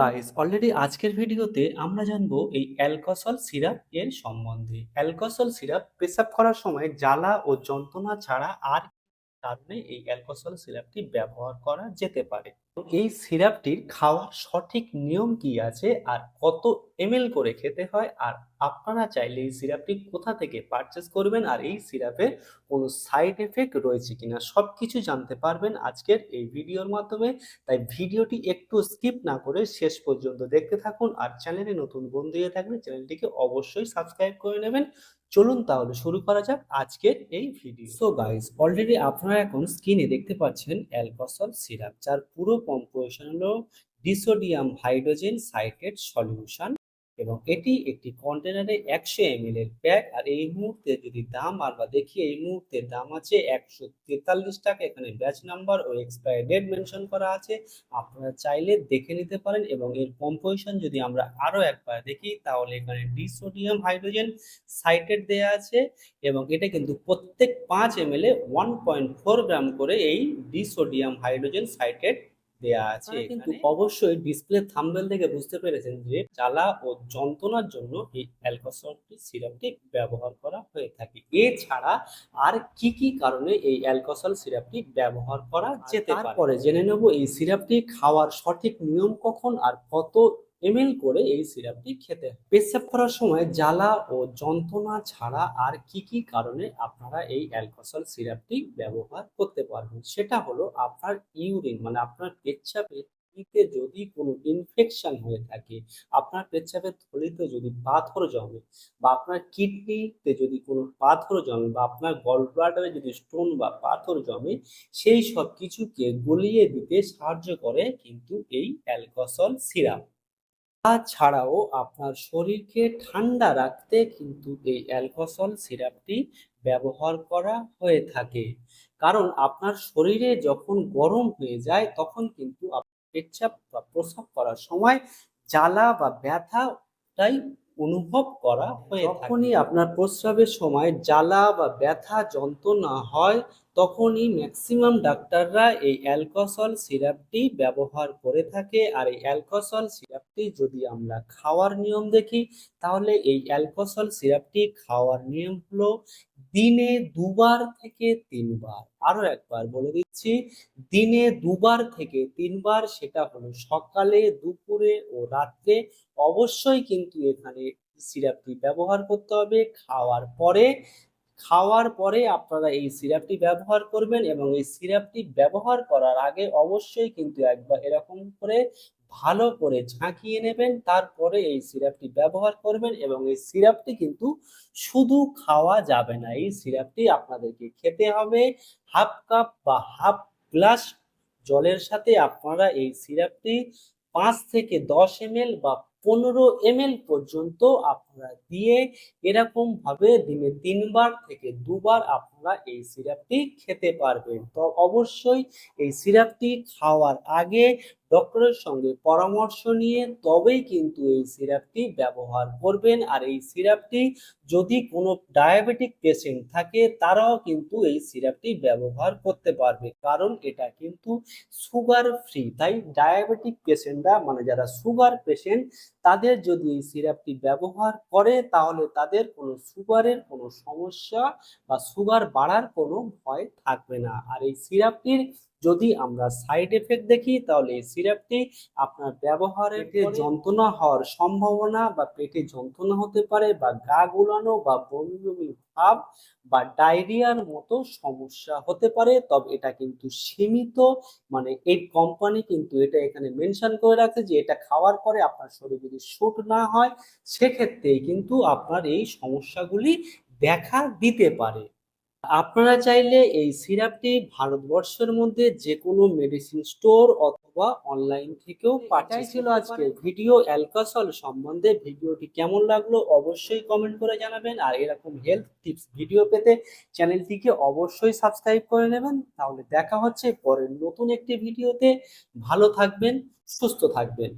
Guys already আজকের ভিডিওতে আমরা জানব এই অ্যালকোসল সিরাপ এর সম্বন্ধে। অ্যালকোসল সিরাপ পেশাব করার সময় জ্বালা ও যন্ত্রণা ছাড়া আর কারণে এই অ্যালকোসল সিরাপটি ব্যবহার করা যেতে পারে? তো এই সিরাপটির খাওয়ার সঠিক নিয়ম কি আছে? আর কত এমএল করে খেতে হয়? আর আপনারা চাইলে এই সিরাপটি কোথা থেকে পারচেস করবেন? আর এই সিরাপের কোনো সাইড এফেক্ট রয়েছে কিনা সব কিছু জানতে পারবেন আজকের এই ভিডিওর মাধ্যমে। তাই ভিডিওটি একটু স্কিপ না করে শেষ পর্যন্ত দেখতে থাকুন। আর চ্যানেলে নতুন বন্ধু হয়ে থাকলে চ্যানেলটিকে অবশ্যই সাবস্ক্রাইব করে নেবেন। চলুন তাহলে শুরু করা যাক আজকের এই ভিডিও। সো গাইস অলরেডি আপনারা এখন স্ক্রিনে দেখতে পাচ্ছেন অ্যালকোসল সিরাপ যার পুরো কম্পোজিশন হলো ডিসোডিয়াম হাইড্রোজেন সাইটেড সলিউশন এবং এটি একটি কন্টেনারে একশো এমএল এর প্যাক আর এই মুহূর্তে যদি দাম আমরা দেখি, এই মুহূর্তে দাম আছে একশো তেতাল্লিশ টাকা। এখানে ব্যাচ নাম্বার ও এক্সপায়ার ডেট মেনশন করা আছে। আপনারা চাইলে দেখে নিতে পারেন এবং এর কম্পোজিশন যদি আমরা আরও একবার দেখি, তাহলে এখানে ডিসোডিয়াম হাইড্রোজেন সাইটেড দেয়া আছে এবং এটা কিন্তু প্রত্যেক পাঁচ এম এল এ ওয়ান পয়েন্ট ফোর গ্রাম করে এই ডিসোডিয়াম হাইড্রোজেন সাইটেড দেয়া আছে কিন্তু অবশ্যই ডিসপ্লে থাম্বেল থেকে বুঝতে পেরেছেন যে জ্বালা ও যন্ত্রণার জন্য এই অ্যালকোসলটি সিরাপটি ব্যবহার করা হয়ে থাকে। এছাড়া আর কি কি কারণে এই অ্যালকোসল সিরাপটি ব্যবহার করা যেতে পারে? তারপরে জেনে নেব এই সিরাপটি খাওয়ার সঠিক নিয়ম কখন আর কত এমএল করে এই সিরাপটি খেতে পেশাব করার সময় জ্বালা ও যন্ত্রণা ছাড়া আর কি কি কারণে আপনারা এই অ্যালকোসল সিরাপটি ব্যবহার করতে পারবেন? সেটা হলো আপনার ইউরিন মানে আপনার পেচ্ছাপের থলিতে যদি কোনো ইনফেকশন হয়ে থাকে, আপনার পেচ্ছাপের থলিতে যদি পাথর জমে বা আপনার কিডনিতে যদি কোনো পাথর জমে বা আপনার গল ব্লাডারে যদি স্টোন বা পাথর জমে, সেই সব কিছুকে গলিয়ে দিতে সাহায্য করে কিন্তু এই অ্যালকোসল সিরাপ। তাছাড়াও আপনার শরীরকে ঠান্ডা রাখতে কিন্তু এই অ্যালকোসল সিরাপটি ব্যবহার করা হয়ে থাকে। কারণ আপনার শরীরে যখন গরম হয়ে যায়, তখন কিন্তু পেচ্ছাপ বা প্রস্রাব করার সময় জ্বালা বা ব্যথাটাই অনুভব করা হয়ে যখনই আপনার প্রস্রাবের সময় জ্বালা বা ব্যথা যন্ত্রণা হয় তখনই ম্যাক্সিমাম ডাক্তাররা এই অ্যালকোসল সিরাপটি ব্যবহার করে থাকে। আর এই অ্যালকোসল সিরাপটি যদি আমরা খাওয়ার নিয়ম দেখি, তাহলে এই অ্যালকোসল সিরাপটি খাওয়ার নিয়ম হলো দিনে দুবার থেকে তিনবার। আরও একবার বলে দিচ্ছি, দিনে দুবার থেকে তিনবার সেটা হলো সকালে, দুপুরে ও রাত্রে। অবশ্যই কিন্তু এখানে সিরাপটি ব্যবহার করতে হবে। খাওয়ার পরে খাওয়ার পরে আপনারা এই সিরাপটি ব্যবহার করবেন এবং এই সিরাপটি ব্যবহার করার আগে অবশ্যই কিন্তু একবার এরকম করে ভালো করে ঝাঁকিয়ে নেবেন, তারপরে এই সিরাপটি ব্যবহার করবেন এবং এই সিরাপটি কিন্তু শুধু খাওয়া যাবে না, এই সিরাপটি আপনাদেরকে খেতে হবে হাফ কাপ বা হাফ গ্লাস জলের সাথে। আপনারা এই সিরাপটি পাঁচ থেকে দশ এমএল বা পনেরো এমএল পর্যন্ত আপনারা দিয়ে এরকম ভাবে দিনে তিনবার থেকে দুবার আপনারা এই সিরাপটি খেতে পারবেন। তো অবশ্যই এই সিরাপটি খাওয়ার আগে ডক্টরের সঙ্গে পরামর্শ নিয়ে তবেই কিন্তু এই সিরাপটি ব্যবহার করবেন। আর এই সিরাপটি যদি কোনো ডায়াবেটিক পেশেন্ট থাকে, তারাও কিন্তু এই সিরাপটি ব্যবহার করতে পারবে। কারণ এটা কিন্তু সুগার ফ্রি। তাই ডায়াবেটিক পেশেন্টরা মানে যারা সুগার পেশেন্ট, তাদের যদি এই সিরাপটি ব্যবহার করে, তাহলে তাদের কোনো সুগারের কোনো সমস্যা বা সুগার বাড়ার কোনো ভয় থাকবে না। আর এই সিরাপটির যদি আমরা সাইড এফেক্ট দেখি তাহলে এই সিরাপটি আপনার ব্যবহারের যন্ত্রণা হওয়ার সম্ভাবনা বা পেটে যন্ত্রণা হতে পারে বা গা গুলানো বা বমি বমি ভাব বা ডায়রিয়ার মতো সমস্যা হতে পারে। তবে এটা কিন্তু সীমিত মানে এই কোম্পানি কিন্তু এটা এখানে মেনশন করে রাখছে যে এটা খাওয়ার পরে আপনার শরীর যদি শুট না হয় সেক্ষেত্রেই কিন্তু আপনার এই সমস্যাগুলি দেখা দিতে পারে। আপনারা চাইলে এই সিরাপটি ভারতবর্ষের মধ্যে যে কোনো মেডিসিন স্টোর অথবা অনলাইন থেকেও পাঠাই ছিল আজকে ভিডিও অ্যালকাসল সম্বন্ধে ভিডিওটি কেমন লাগল অবশ্যই কমেন্ট করে জানাবেন। আর এরকম হেলথ টিপস ভিডিও পেতে চ্যানেলটিকে অবশ্যই সাবস্ক্রাইব করে নেবেন। তাহলে দেখা হচ্ছে পরের নতুন একটি ভিডিওতে ভালো থাকবেন সুস্থ থাকবেন।